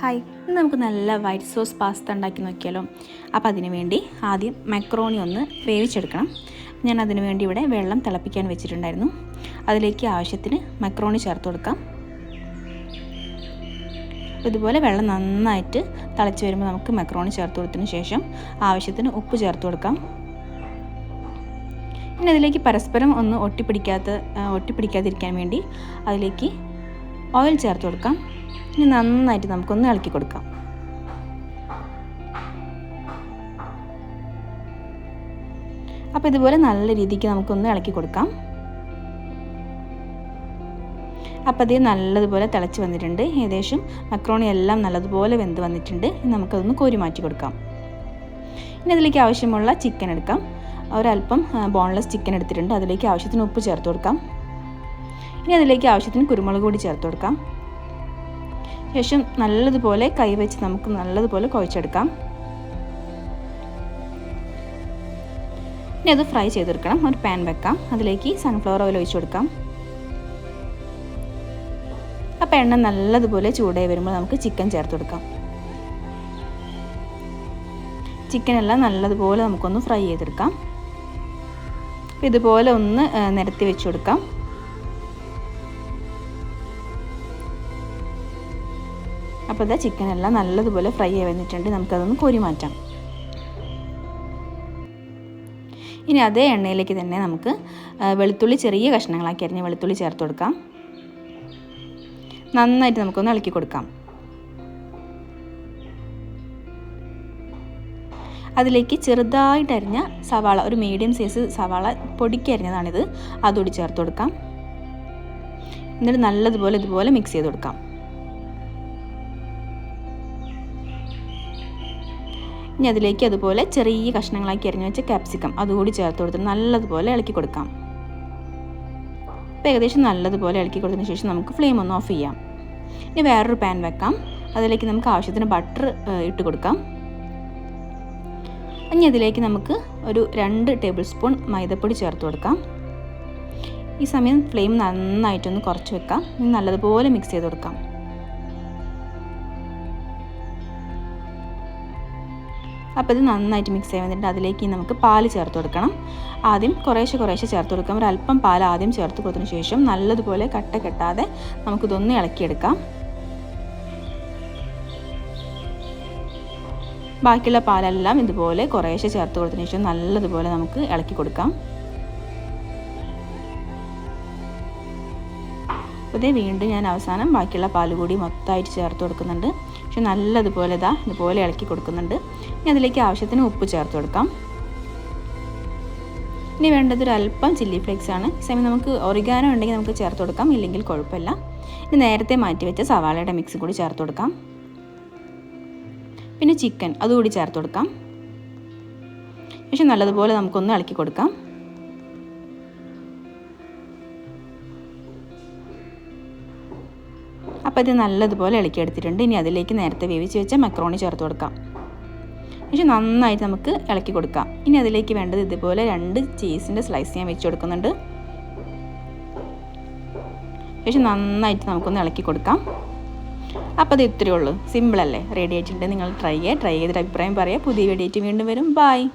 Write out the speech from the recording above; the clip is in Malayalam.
ഹായ് ഇന്ന് നമുക്ക് നല്ല വൈറ്റ് സോസ് പാസ്ത ഉണ്ടാക്കി നോക്കിയാലോ. അപ്പോൾ അതിന് വേണ്ടി ആദ്യം മക്രോണി ഒന്ന് വേവിച്ചെടുക്കണം. ഞാൻ അതിന് വേണ്ടി ഇവിടെ വെള്ളം തിളപ്പിക്കാൻ വെച്ചിട്ടുണ്ടായിരുന്നു. അതിലേക്ക് ആവശ്യത്തിന് മക്രോണി ചേർത്ത് കൊടുക്കാം. ഇതുപോലെ വെള്ളം നന്നായിട്ട് തിളച്ച് വരുമ്പോൾ നമുക്ക് മക്രോണി ചേർത്ത് കൊടുത്തതിന് ശേഷം ആവശ്യത്തിന് ഉപ്പ് ചേർത്ത് കൊടുക്കാം. ഇനി അതിലേക്ക് പരസ്പരം ഒന്ന് ഒട്ടിപ്പിടിക്കാത്ത ഒട്ടിപ്പിടിക്കാതിരിക്കാൻ വേണ്ടി അതിലേക്ക് ഓയിൽ ചേർത്ത് കൊടുക്കാം. ഇനി നന്നായിട്ട് നമുക്കൊന്ന് ഇളക്കി കൊടുക്കാം. അപ്പോൾ ഇതുപോലെ നല്ല രീതിക്ക് നമുക്കൊന്ന് ഇളക്കി കൊടുക്കാം. അപ്പോൾ അത് നല്ലതുപോലെ തിളച്ച് വന്നിട്ടുണ്ട്. ഏകദേശം മക്രോണി എല്ലാം നല്ലതുപോലെ വെന്ത് വന്നിട്ടുണ്ട്. നമുക്കതൊന്ന് കോരി മാറ്റി കൊടുക്കാം. ഇനി അതിലേക്ക് ആവശ്യമുള്ള ചിക്കൻ എടുക്കാം. ഒരല്പം ബോൺലെസ് ചിക്കൻ എടുത്തിട്ടുണ്ട്. അതിലേക്ക് ആവശ്യത്തിന് ഉപ്പ് ചേർത്ത് കൊടുക്കാം. ഇനി അതിലേക്ക് ആവശ്യത്തിന് കുരുമുളക് കൂടി ചേർത്ത് കൊടുക്കാം. ശേഷം നല്ലതുപോലെ കൈവച്ച് നമുക്ക് നല്ലതുപോലെ കുഴച്ചെടുക്കാം. ഇനി അത് ഫ്രൈ ചെയ്തെടുക്കണം. ഒരു പാൻ വെക്കാം. അതിലേക്ക് സൺഫ്ലവർ ഓയിൽ ഒഴിച്ചു കൊടുക്കാം. അപ്പോൾ എണ്ണ നല്ലതുപോലെ ചൂടായി വരുമ്പോൾ നമുക്ക് ചിക്കൻ ചേർത്ത് കൊടുക്കാം. ചിക്കൻ എല്ലാം നല്ലതുപോലെ നമുക്കൊന്ന് ഫ്രൈ ചെയ്തെടുക്കാം. ഇതുപോലെ ഒന്ന് നിരത്തി വെച്ച് കൊടുക്കാം. അപ്പോൾ ഇതാ ചിക്കൻ എല്ലാം നല്ലതുപോലെ ഫ്രൈ ആയി വന്നിട്ടുണ്ട്. നമുക്കതൊന്ന് കോരി മാറ്റാം. ഇനി അതേ എണ്ണയിലേക്ക് തന്നെ നമുക്ക് വെളുത്തുള്ളി ചെറിയ കഷ്ണങ്ങളാക്കി അരിഞ്ഞ് വെളുത്തുള്ളി ചേർത്ത് കൊടുക്കാം. നന്നായിട്ട് നമുക്കൊന്ന് ഇളക്കി കൊടുക്കാം. അതിലേക്ക് ചെറുതായിട്ട് അരിഞ്ഞ സവാള ഒരു മീഡിയം സൈസ് സവാള പൊടിക്ക് അരിഞ്ഞതാണിത്. അതുകൂടി ചേർത്ത് കൊടുക്കാം. എന്നിട്ട് നല്ലതുപോലെ ഇതുപോലെ മിക്സ് ചെയ്ത് കൊടുക്കാം. ഇനി അതിലേക്ക് അതുപോലെ ചെറിയ കഷ്ണങ്ങളാക്കി അരിഞ്ഞു വെച്ച ക്യാപ്സിക്കം അതുകൂടി ചേർത്ത് കൊടുത്ത് നല്ലതുപോലെ ഇളക്കി കൊടുക്കാം. അപ്പോൾ ഏകദേശം നല്ലതുപോലെ ഇളക്കി കൊടുത്തതിന് ശേഷം നമുക്ക് ഫ്ലെയിം ഒന്ന് ഓഫ് ചെയ്യാം. ഇനി വേറൊരു പാൻ വെക്കാം. അതിലേക്ക് നമുക്ക് ആവശ്യത്തിന് ബട്ടർ ഇട്ട് കൊടുക്കാം. ഇനി അതിലേക്ക് നമുക്ക് ഒരു രണ്ട് ടേബിൾ സ്പൂൺ മൈദപ്പൊടി ചേർത്ത് കൊടുക്കാം. ഈ സമയം ഫ്ലെയിം നന്നായിട്ടൊന്ന് കുറച്ച് വെക്കാം. നല്ലതുപോലെ മിക്സ് ചെയ്ത് കൊടുക്കാം. അപ്പോൾ ഇത് നന്നായിട്ട് മിക്സ് ചെയ്യാൻ വേണ്ടിയിട്ട് അതിലേക്ക് നമുക്ക് പാൽ ചേർത്ത് കൊടുക്കണം. ആദ്യം കുറേശ്ശെ കുറേശ്ശെ ചേർത്ത് കൊടുക്കാം. ഒരല്പം പാൽ ആദ്യം ചേർത്ത് കൊടുത്തതിന് ശേഷം നല്ലതുപോലെ കട്ട കെട്ടാതെ നമുക്കിതൊന്ന് ഇളക്കിയെടുക്കാം. ബാക്കിയുള്ള പാലെല്ലാം ഇതുപോലെ കുറേശ്ശെ ചേർത്ത് കൊടുത്തതിന് ശേഷം നല്ലതുപോലെ നമുക്ക് ഇളക്കി കൊടുക്കാം. അപ്പോൾ വീണ്ടും ഞാൻ അവസാനം ബാക്കിയുള്ള പാൽ കൂടി മൊത്തമായിട്ട് ചേർത്ത് കൊടുക്കുന്നുണ്ട്. പക്ഷെ നല്ലതുപോലെ ഇതാ ഇതുപോലെ ഇളക്കി കൊടുക്കുന്നുണ്ട്. ഇനി അതിലേക്ക് ആവശ്യത്തിന് ഉപ്പ് ചേർത്ത് കൊടുക്കാം. ഇനി വേണ്ടത് ഒരു അല്പം ചില്ലി ഫ്ലേക്സ് ആണ്. സമയം നമുക്ക് ഒറിഗാനോ ഉണ്ടെങ്കിൽ നമുക്ക് ചേർത്ത് കൊടുക്കാം. ഇല്ലെങ്കിൽ കുഴപ്പമില്ല. ഇനി നേരത്തെ മാറ്റി വെച്ച സവാളയുടെ മിക്സ് കൂടി ചേർത്ത് കൊടുക്കാം. പിന്നെ ചിക്കൻ അതുകൂടി ചേർത്ത് കൊടുക്കാം. പക്ഷെ നല്ലതുപോലെ നമുക്കൊന്ന് ഇളക്കി കൊടുക്കാം. അപ്പോൾ ഇത് നല്ലതുപോലെ ഇളക്കിയെടുത്തിട്ടുണ്ട്. ഇനി അതിലേക്ക് നേരത്തെ വേവിച്ച് വെച്ച മക്രോണി ചേർത്ത് കൊടുക്കാം. പക്ഷെ നന്നായിട്ട് നമുക്ക് ഇളക്കി കൊടുക്കാം. ഇനി അതിലേക്ക് വേണ്ടത് ഇതുപോലെ രണ്ട് ചീസിന്റെ സ്ലൈസ് ഞാൻ വെച്ച് കൊടുക്കുന്നുണ്ട്. പക്ഷെ നന്നായിട്ട് നമുക്കൊന്ന് ഇളക്കി കൊടുക്കാം. അപ്പോൾ അത് ഇത്രയേ ഉള്ളൂ. സിമ്പിളല്ലേ റെഡി ആയിട്ടുണ്ട്. നിങ്ങൾ ട്രൈ ചെയ്യുക. ട്രൈ ചെയ്തിട്ട് അഭിപ്രായം പറയുക. പുതിയ വീഡിയോ വീണ്ടും വരും. ബായ്